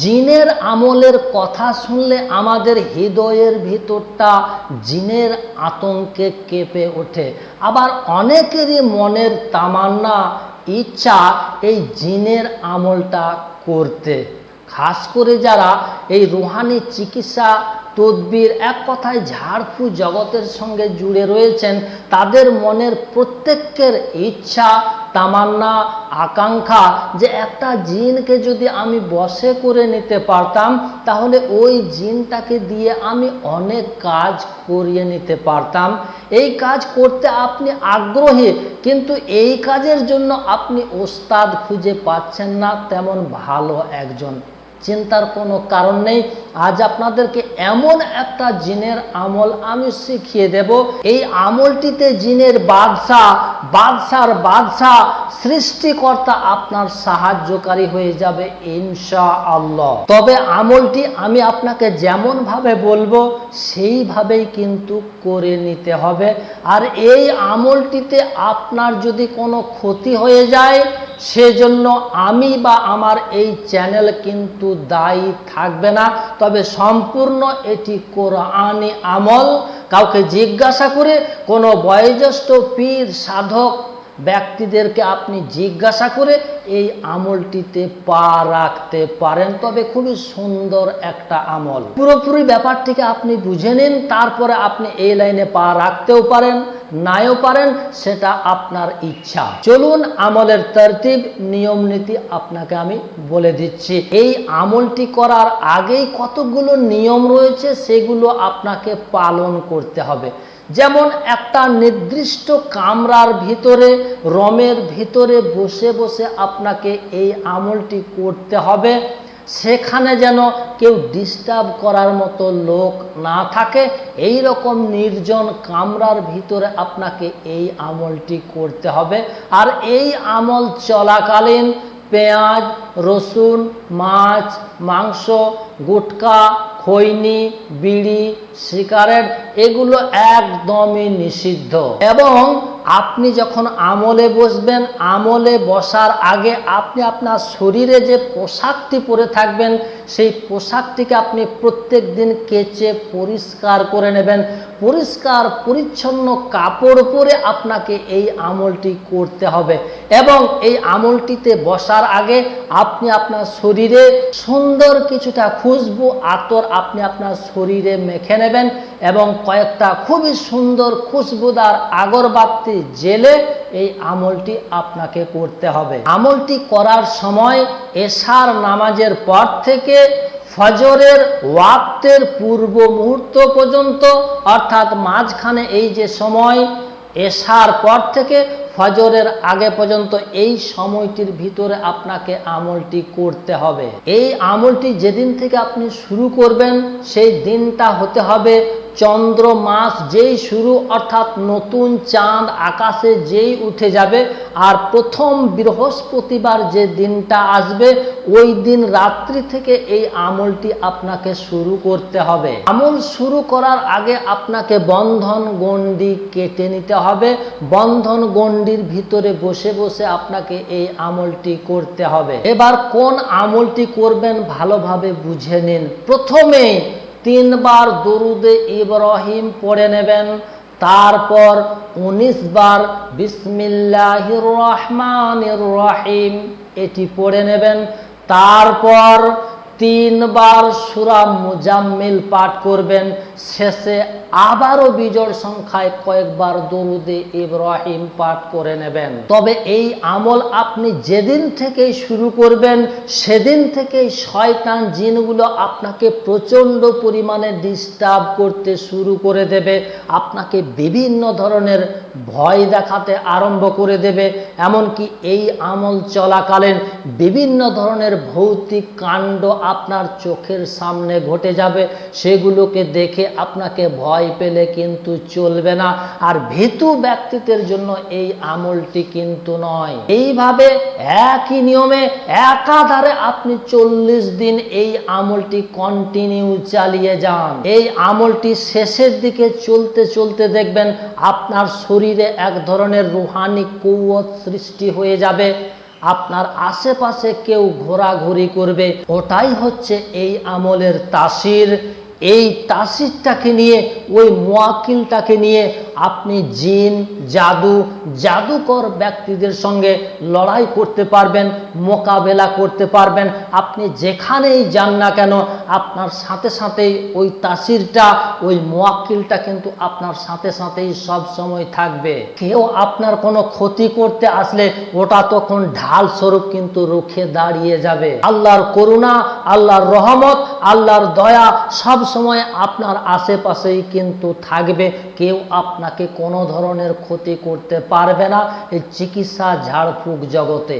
জিনের আমলের কথা শুনলে আমাদের হৃদয়ের ভিতরটা জিনের আতঙ্কে কেঁপে ওঠে। আবার অনেকেরই মনের তামান্না, ইচ্ছা এই জিনের আমলটা করতে। খাস করে যারা এই রুহানি চিকিৎসা তদবির এক কথায় ঝাড়ফু জগতের সঙ্গে জুড়ে রয়েছেন। তাদের মনের প্রত্যেকের ইচ্ছা, তামান্না, আকাঙ্ক্ষা যে একটা জিনকে যদি আমি বসে করে নিতে পারতাম, তাহলে ওই জিনটাকে দিয়ে আমি অনেক কাজ করিয়ে নিতে পারতাম। এই কাজ করতে আপনি আগ্রহী, কিন্তু এই কাজের জন্য আপনি ওস্তাদ খুঁজে পাচ্ছেন না তেমন ভালো একজন। চিন্তার কোনো কারণ নেই। আজ আপনাদেরকে এমন একটা জিনের আমল আমি শিখিয়ে দেব। এই আমলটিতে জিনের বাদশাহ বাদশার বাদশাহ, সৃষ্টিকর্তা আপনার সাহায্যকারী হয়ে যাবে ইনশা আল্লাহ তবে আমলটি আমি আপনাকে যেমন ভাবে বলব, সেইভাবেই কিন্তু করে নিতে হবে। আর এই আমলটিতে আপনার যদি কোনো ক্ষতি হয়ে যায়, সেজন্য আমি বা আমার এই চ্যানেল কিন্তু দায়ী থাকবে না। তবে সম্পূর্ণ এটি কোরআনি আমল। কাউকে জিজ্ঞাসা করে কোনো বয়োজ্যেষ্ঠ পীর সাধক ব্যক্তিদেরকে আপনি জিজ্ঞাসা করে এই আমলটিতে পা রাখতে পারেন। তবে খুবই সুন্দর একটা আমল। পুরোপুরি ব্যাপারটিকে আপনি বুঝে নিন, তারপরে আপনি এই লাইনে পা রাখতেও পারেন, নাও পারেন, সেটা আপনার ইচ্ছা। চলুন আমলের তরতিব, নিয়ম নীতি আপনাকে আমি বলে দিচ্ছি। এই আমলটি করার আগেই কতগুলো নিয়ম রয়েছে, সেগুলো আপনাকে পালন করতে হবে। যেমন একটা নির্দিষ্ট কামরার ভিতরে, রমের ভিতরে বসে বসে আপনাকে এই আমলটি করতে হবে। সেখানে যেন কেউ ডিস্টার্ব করার মতো লোক না থাকে। এই রকম নির্জন কামরার ভিতরে আপনাকে এই আমলটি করতে হবে। আর এই আমল চলাকালীন পেঁয়াজ, রসুন, মাছ, মাংস, গুটকা খৈনি, বিড়ি, সিগারেট, এগুলো একদমই নিষিদ্ধ। এবং আপনি যখন আমলে বসবেন, আমলে বসার আগে আপনি আপনার শরীরে যে পোশাকটি পরে থাকবেন, সেই পোশাকটিকে আপনি প্রত্যেক দিন কেচে পরিষ্কার করে নেবেন। পরিষ্কার, পরিচ্ছন্ন কাপড় পরে আপনাকে এই আমলটি করতে হবে। এবং এই আমলটিতে বসার আগে আপনি আপনার শরীরে সুন্দর কিছুটা খুশবু আতর আপনি আপনার শরীরে মেখে নেবেন এবং কয়েকটা খুবই সুন্দর খুশবুদার আগরবাতি জেলে এই আমলটি আপনাকে করতে হবে। আমলটি করার সময় এশার নামাজের পর থেকে ফজরের ওয়াক্তের পূর্ব মুহূর্ত পর্যন্ত, অর্থাৎ মাঝখানে এই যে সময় এসার পর থেকে ফজরের আগে পর্যন্ত এই সময়টির ভিতরে আপনাকে আমলটি করতে হবে। এই আমলটি যেদিন থেকে আপনি শুরু করবেন, সেই দিনটা হতে হবে চন্দ্র মাস যেই শুরু, অর্থাৎ নতুন চাঁদ আকাশে যেই উঠে যাবে, আর প্রথম বৃহস্পতিবার যে দিনটা আসবে, ওই দিন রাত্রি থেকে এই আমলটি আপনাকে শুরু করতে হবে। আমল শুরু করার আগে আপনাকে বন্ধন গণ্ডি কেটে নিতে হবে। বন্ধন গণ্ডির ভিতরে বসে বসে আপনাকে এই আমলটি করতে হবে। এবার কোন আমলটি করবেন ভালোভাবে বুঝে নিন। প্রথমে তিনবার দরুদে ইব্রাহিম পড়ে নেবেন। তারপর উনিশ বার বিসমিল্লাহ রহমান রহিম এটি পড়ে নেবেন। তারপর তিনবার সুরা মুজাম্মিল পাঠ করবেন। শেষে আবারও বিজোড় সংখ্যায় কয়েকবার দরুদে ইব্রাহিম পাঠ করে নেবেন। তবে এই আমল আপনি যেদিন থেকেই শুরু করবেন, সেদিন থেকেই শয়তান জিনগুলো আপনাকে প্রচণ্ড পরিমাণে ডিস্টার্ব করতে শুরু করে দেবে। আপনাকে বিভিন্ন ধরনের ভয় দেখাতে আরম্ভ করে দেবে। এমনকি এই আমল চলাকালীন বিভিন্ন ধরনের ভৌতিক কাণ্ড আপনার চোখের সামনে ঘটে যাবে। সেগুলোকে দেখে আপনাকে ভয় পেলে কিন্তু চলবে না। আর ভীতু ব্যক্তিত্বের জন্য এই আমলটি কিন্তু নয়। এইভাবে একই নিয়মে একাধারে আপনি চল্লিশ দিন এই আমলটি কন্টিনিউ চালিয়ে যান। এই আমলটি শেষের দিকে চলতে চলতে দেখবেন আপনার শরীরে এক ধরনের রুহানি কৌয়ত সৃষ্টি হয়ে যাবে। আপনার আশেপাশে কেউ ঘোরাঘুরি করবে। ওটাই হচ্ছে এই আমলের তাসির। এই তাসিরটাকে নিয়ে, ওই মোয়াকিলটাকে নিয়ে আপনি জিন, জাদু, জাদুকর ব্যক্তিদের সঙ্গে লড়াই করতে পারবেন, মোকাবেলা করতে পারবেন। আপনি যেখানেই যান না কেন, আপনার সাথে সাথেই ওই তাসিরটা, ওই মোয়াক্কিলটা কিন্তু আপনার সাথে সাথেই সব সময় থাকবে। কেউ আপনার কোনো ক্ষতি করতে আসলে ওটা তখন ঢাল স্বরূপ কিন্তু রুখে দাঁড়িয়ে যাবে। আল্লাহর করুণা, আল্লাহর রহমত, আল্লাহর দয়া সব সময় আপনার আশেপাশেই কিন্তু থাকবে। কেউ আপনাকে কোনো ধরনের ক্ষতি করতে পারবে না। এই চিকিৎসা ঝাড়ফুঁক জগতে।